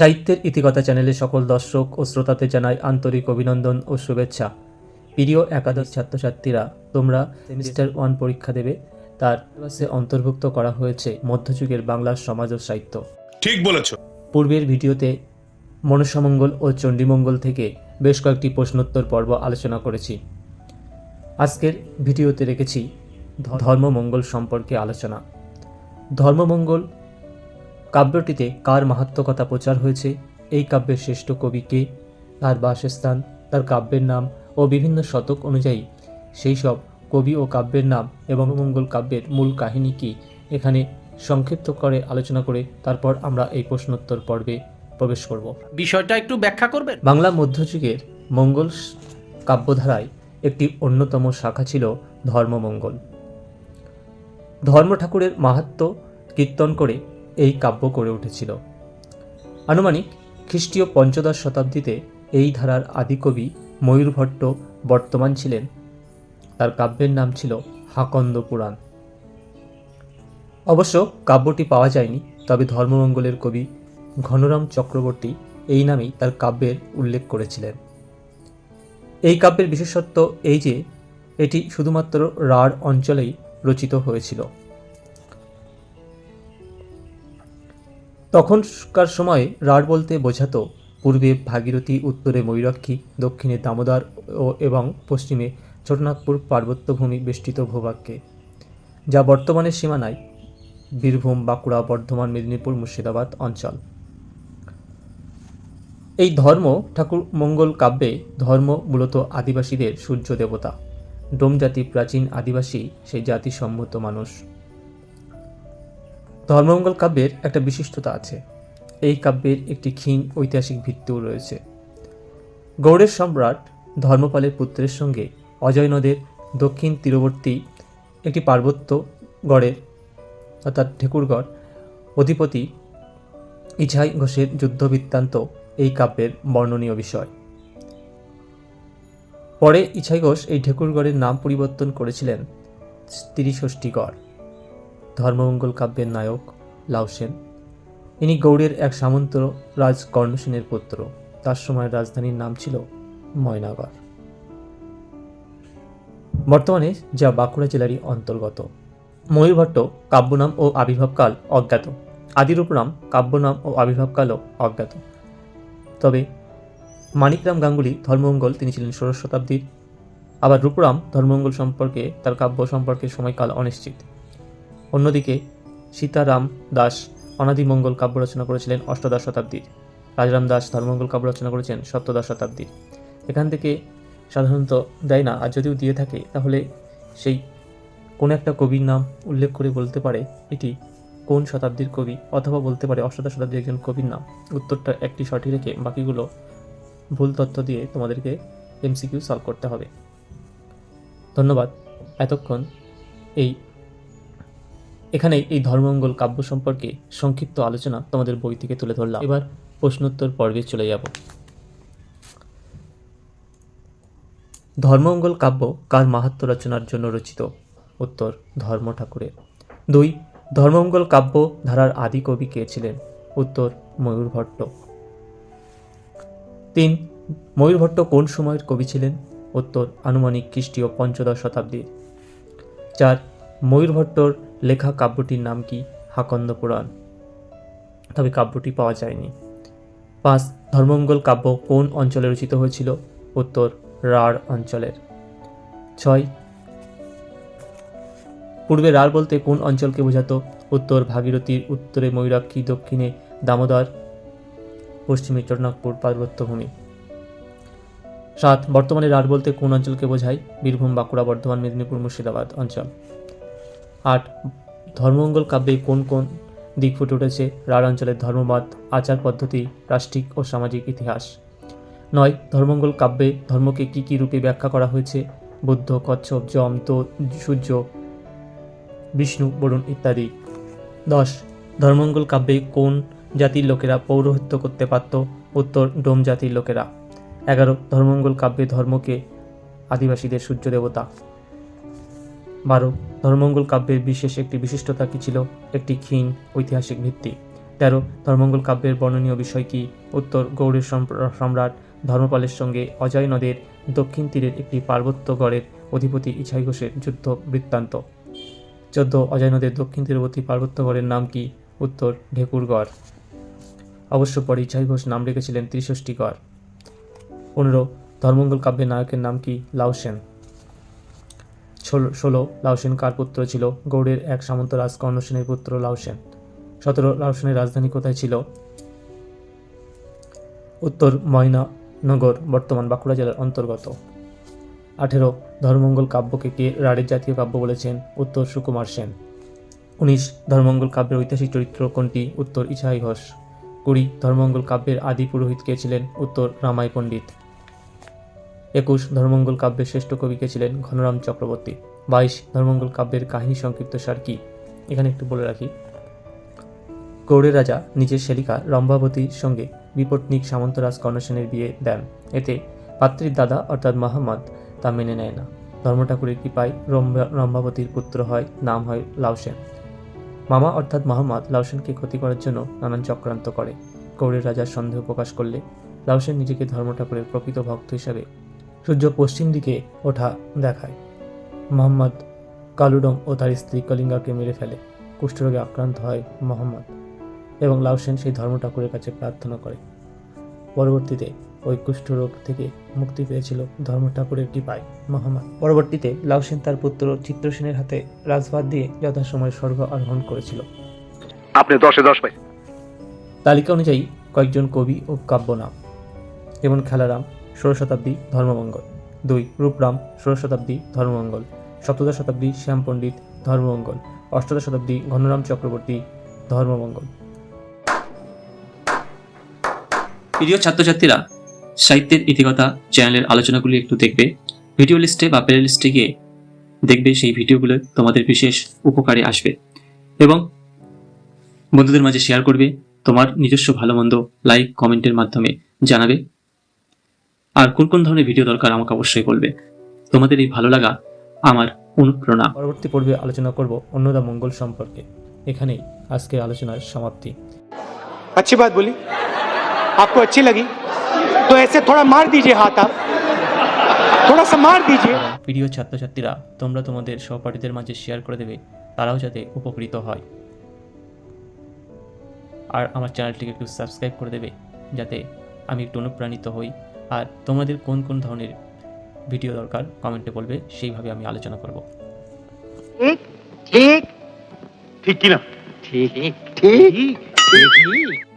সাহিত্যের ইতিকথা চ্যানেলে সকল দর্শক ও শ্রোতাতে জানাই আন্তরিক অভিনন্দন ও শুভেচ্ছা। প্রিয় একাদশ ছাত্রছাত্রীরা তোমরা সেমিস্টার ওয়ান পরীক্ষা দেবে। তার সিলেবাসে অন্তর্ভুক্ত করা হয়েছে মধ্যযুগের বাংলার সমাজ ও সাহিত্য। ঠিক বলেছ। পূর্বের ভিডিওতে মনসামঙ্গল ও চণ্ডীমঙ্গল থেকে বেশ কয়েকটি প্রশ্নোত্তর পর্ব আলোচনা করেছি। আজকের ভিডিওতে রেখেছি ধর্মমঙ্গল সম্পর্কে আলোচনা। ধর্মমঙ্গল কাব্যটিতে কার মাহাত্মকতা প্রচার হয়েছে? এই কাব্যের শ্রেষ্ঠ কবি কে? তার বাসস্থান তার কাব্যের নাম ও বিভিন্ন শতক অনুযায়ী সেই সব কবি ও কাব্যের নাম এবং মঙ্গল কাব্যের মূল কাহিনী কি? এখানে সংক্ষিপ্ত করে আলোচনা করে তারপর আমরা এই প্রশ্নোত্তর পর্বে প্রবেশ করব। বিষয়টা একটু ব্যাখ্যা করবেন? বাংলা মধ্যযুগের মঙ্গল কাব্যধারায় একটি অন্যতম শাখা ছিল ধর্মমঙ্গল। ধর্ম ঠাকুরের মাহাত্ম্য কীর্তন করে এই কাব্য করে উঠেছিল। আনুমানিক খ্রিস্টীয় পঞ্চদশ শতাব্দীতে এই ধারার আদিকবি ময়ূরভট্ট বর্তমান ছিলেন। তার কাব্যের নাম ছিল হাকন্দ পুরাণ। অবশ্য কাব্যটি পাওয়া যায়নি, তবে ধর্মমঙ্গলের কবি ঘনরাম চক্রবর্তী এই নামেই তার কাব্যের উল্লেখ করেছিলেন। এই কাব্যের বিশেষত্ব এই যে, এটি শুধুমাত্র রাঢ় অঞ্চলেই রচিত হয়েছিল। তখনকার সময়ে রাঢ় বলতে বোঝাতো পূর্বে ভাগীরথী, উত্তরে ময়ূরাক্ষী, দক্ষিণে দামোদর ও এবং পশ্চিমে ছোটনাগপুর পার্বত্যভূমি বেষ্টিত ভূভাগকে। যা বর্তমানের সীমানায় বীরভূম, বাঁকুড়া, বর্ধমান, মেদিনীপুর, মুর্শিদাবাদ অঞ্চল। এই ধর্ম ঠাকুর মঙ্গল কাব্যে ধর্ম মূলত আদিবাসীদের সূর্য দেবতা। ডোম জাতি প্রাচীন আদিবাসী, সেই জাতি সম্মত মানুষ। ধর্মমঙ্গল কাব্যের একটা বিশিষ্টতা আছে। এই কাব্যের একটি ক্ষীণ ঐতিহাসিক ভিত্তিও রয়েছে। গৌড়ের সম্রাট ধর্মপালের পুত্রের সঙ্গে অজয় নদের দক্ষিণ তীরবর্তী একটি পার্বত্য গড়ের, অর্থাৎ ঠেকুরগড় অধিপতি ইছাই ঘোষের যুদ্ধ বৃত্তান্ত এই কাব্যের বর্ণনীয় বিষয়। পরে ইছাই ঘোষ এই ঠেকুরগড়ের নাম পরিবর্তন করেছিলেন ত্রিষষ্ঠীগড় ধর্মমঙ্গল কাব্যের নায়ক লাউসেন ইনি গৌড়ের এক সামন্ত রাজ কর্ণসেনের পুত্র। তার সময় রাজধানীর নাম ছিল ময়নাগড় বর্তমানে যা বাঁকুড়া জেলারই অন্তর্গত। ময়ূরভট্ট কাব্যনাম ও আবির্ভাবকাল অজ্ঞাত। আদিরূপ নাম কাব্যনাম ও আবির্ভাবকালও অজ্ঞাত। তবে মানিকরাম গাঙ্গুলি ধর্মমঙ্গল তিনি ছিলেন ষোড়শ শতাব্দীর। আবার রূপরাম ধর্মমঙ্গল সম্পর্কে তার কাব্য সম্পর্কে সময়কাল অনিশ্চিত। অন্যদিকে সীতারাম দাস অনাদিমঙ্গল কাব্য রচনা করেছিলেন অষ্টাদশ শতাব্দীর। রাজারাম দাস ধর্মঙ্গল কাব্য রচনা করেছেন সপ্তদশ শতাব্দীর। এখান থেকে সাধারণত দেয় না, আর যদিও দিয়ে থাকে, তাহলে সেই কোনো একটা কবির নাম উল্লেখ করে বলতে পারে এটি কোন শতাব্দীর কবি, অথবা বলতে পারে অষ্টাদশ শতাব্দীর একজন কবির নাম। উত্তরটা একটি সঠিক রেখে বাকিগুলো ভুল তথ্য দিয়ে তোমাদেরকে এমসিকিউ সলভ করতে হবে। ধন্যবাদ। এতক্ষণ এই এখানেই এই ধর্মমঙ্গল কাব্য সম্পর্কে সংক্ষিপ্ত আলোচনা তোমাদের বই থেকে তুলে ধরলাম। এবার প্রশ্নোত্তর পর্বে চলে যাব। ধর্মঙ্গল কাব্য কার মাহাত্ম্য রচনার জন্য রচিত? উত্তর, ধর্ম ঠাকুরের। দুই ধর্মঙ্গল কাব্য ধারার আদি কবি কে ছিলেন? উত্তর, ময়ূর ভট্ট। তিন, ময়ূর ভট্ট কোন সময়ের কবি ছিলেন? উত্তর, আনুমানিক খ্রিস্টীয় পঞ্চদশ শতাব্দীর। চার ময়ূর ভট্টর লেখা কাব্যটির নাম কি? হাকন্দ পুরাণ। তবে কাব্যটি পাওয়া যায়নি। পাঁচ, ধর্মমঙ্গল কাব্য কোন অঞ্চলে রচিত হয়েছিল? উত্তর, রাঢ় অঞ্চলের। ছয়, পূর্বে রাঢ় বলতে কোন অঞ্চলকে বোঝাতো? উত্তর, ভাগীরথীর উত্তরে ময়ূরাক্ষী, দক্ষিণে দামোদর, পশ্চিমে চটনাগপুর পার্বত্যভূমি সাত, বর্তমানে রাঢ় বলতে কোন অঞ্চলকে বোঝায়? বীরভূম, বাঁকুড়া, বর্ধমান, মেদিনীপুর, মুর্শিদাবাদ অঞ্চল। আট, ধর্মমঙ্গল কাব্যে কোন কোন দিক ফুটে উঠেছে রাঢ় অঞ্চলের ধর্মবাদ আচার পদ্ধতি, রাষ্ট্রিক ও সামাজিক ইতিহাস? নয়, ধর্মমঙ্গল কাব্যে ধর্মকে কি কি রূপে ব্যাখ্যা করা হয়েছে? বুদ্ধ, কচ্ছপ, যম, তো, সূর্য, বিষ্ণু, বরুণ ইত্যাদি। দশ, ধর্মমঙ্গল কাব্যে কোন জাতির লোকেরা পৌরোহিত্য করতে পারত? উত্তর, ডোম জাতির লোকেরা। এগারো, ধর্মমঙ্গল কাব্যে ধর্মকে আদিবাসীদের সূর্য দেবতা। বারো ধর্মমঙ্গল কাব্যের বিশেষ একটি বিশিষ্টতা কি ছিল? একটি ক্ষীণ ঐতিহাসিক ভিত্তি। তেরো ধর্মঙ্গল কাব্যের বর্ণনীয় বিষয় কি? উত্তর, গৌড়ের সম্রাট ধর্মপালের সঙ্গে অজয় নদের দক্ষিণ তীরের একটি পার্বত্য গড়ের অধিপতি ইছাই ঘোষের যুদ্ধ বৃত্তান্ত। চোদ্দ, অজয় নদের দক্ষিণ তীরবর্তী পার্বত্য গড়ের নাম কি? উত্তর ঢেকুরগড় অবশ্য পরে ইছাই ঘোষ নাম রেখেছিলেন ত্রিষষ্ঠী গড়। পনেরো ধর্মঙ্গল কাব্যের নায়কের নাম কি? লাউসেন ষোলো- লাউসেন কার পুত্র ছিল? গৌড়ের এক সামন্ত রাজ কর্ণসেনের পুত্র লাউসেন সতেরো লাউসেনের রাজধানী কোথায় ছিল? উত্তর ময়নানগর বর্তমান বাঁকুড়া জেলার অন্তর্গত। আঠেরো ধর্মঙ্গল কাব্যকে কে রাঢ়ের জাতীয় কাব্য বলেছেন? উত্তর সুকুমার সেন। উনিশ ধর্মঙ্গল কাব্যের ঐতিহাসিক চরিত্র কোনটি? উত্তর ইছাই ঘোষ। কুড়ি ধর্মঙ্গল কাব্যের আদি পুরোহিত কে ছিলেন? উত্তর রামাই পণ্ডিত। একুশ ধর্মঙ্গল কাব্যের শ্রেষ্ঠ কবি কে ছিলেন ঘনরাম চক্রবর্তী। বাইশ ধর্মঙ্গল কাব্যের কাহিনী সংক্ষিপ্ত সার কি? এখানে একটু বলে রাখি। গৌড়ের রাজা নিজের সেলিকা রম্ভাবতীর সঙ্গে বিপত্নিক সামন্তরাজ কর্ণসেনের বিয়ে দেন। এতে পাত্রীর দাদা অর্থাৎ মাহমদ তা মেনে নেয় না। ধর্ম ঠাকুরের কৃপায় রম্ভা- রম্ভাবতীর পুত্র হয়, নাম হয় লাউসেন। মামা অর্থাৎ মাহমদ লাউসেনকে ক্ষতি করার জন্য নানান চক্রান্ত করে। গৌড়ের রাজার সন্দেহ প্রকাশ করলে লাউসেন নিজেকে ধর্ম ঠাকুরের প্রকৃত ভক্ত হিসাবে সূর্য পশ্চিম দিকে ওঠা দেখায়। মোহাম্মদ কালুডম ও তার স্ত্রী কলিঙ্গাকে মেরে ফেলে। কুষ্ঠরোগে আক্রান্ত হয় মোহাম্মদ এবং লাউসেন সেই ধর্ম ঠাকুরের কাছে প্রার্থনা করে। পরবর্তীতে ওই কুষ্ঠরোগ থেকে মুক্তি পেয়েছিল ধর্ম ঠাকুরের কৃপায় মোহাম্মদ। পরবর্তীতে লাউসেন তার পুত্র চিত্রসেনের হাতে রাজভাত দিয়ে যথাসময়ে স্বর্গ আরোহণ করেছিল। আপনি দশে দশ পাই তালিকা অনুযায়ী কয়েকজন কবি ও কাব্য নাম যেমন খেলারাম ষোড়শ শতাব্দী ধর্মমঙ্গল। দুই, রূপরাম, ষোড়শ শতাব্দী ধর্মমঙ্গল। সপ্তদশ শতাব্দী শ্যাম পণ্ডিত ধর্মমঙ্গল। অষ্টাদশ শতাব্দী ঘনরাম চক্রবর্তী ধর্মমঙ্গল। প্রিয় ছাত্রছাত্রীরা, সাহিত্যের ইতিকথা চ্যানেলের আলোচনাগুলি একটু দেখবে। ভিডিও লিস্টে বা প্লে লিস্টে গিয়ে দেখবে সেই ভিডিওগুলো তোমাদের বিশেষ উপকারে আসবে। এবং বন্ধুদের মাঝে শেয়ার করবে, তোমার নিজস্ব ভালো মন্দ লাইক, কমেন্টের মাধ্যমে জানাবে। আর কোন কোন ধরনের ভিডিও দরকার আমাকে অবশ্যই বলবে তোমাদের এই ভালো লাগা আমার অনুপ্রেরণা পরবর্তী পর্বে আলোচনা করব অন্নদা মঙ্গল সম্পর্কে এখানেই আজকের আলোচনার সমাপ্তি अच्छी बात बोली आपको अच्छी लगी तो ऐसे थोड़ा मार दीजिए हाथ आप थोड़ा सा मार दीजिए এবং প্রিয় ছাত্রছাত্রীরা তোমরা তোমাদের সহপাঠীদের মাঝে শেয়ার করে দেবে তারাও যাতে উপকৃত হয় আর আমার চ্যানেলটিকে একটু সাবস্ক্রাইব করে দেবে যাতে আমি একটু অনুপ্রাণিত হই আর তোমাদের কোন কোন ধরনের ভিডিও দরকার কমেন্টে বলবে সেইভাবে আমি আলোচনা করব। ঠিক ঠিক ঠিক কিনা? ঠিক ঠিক ঠিক ঠিক।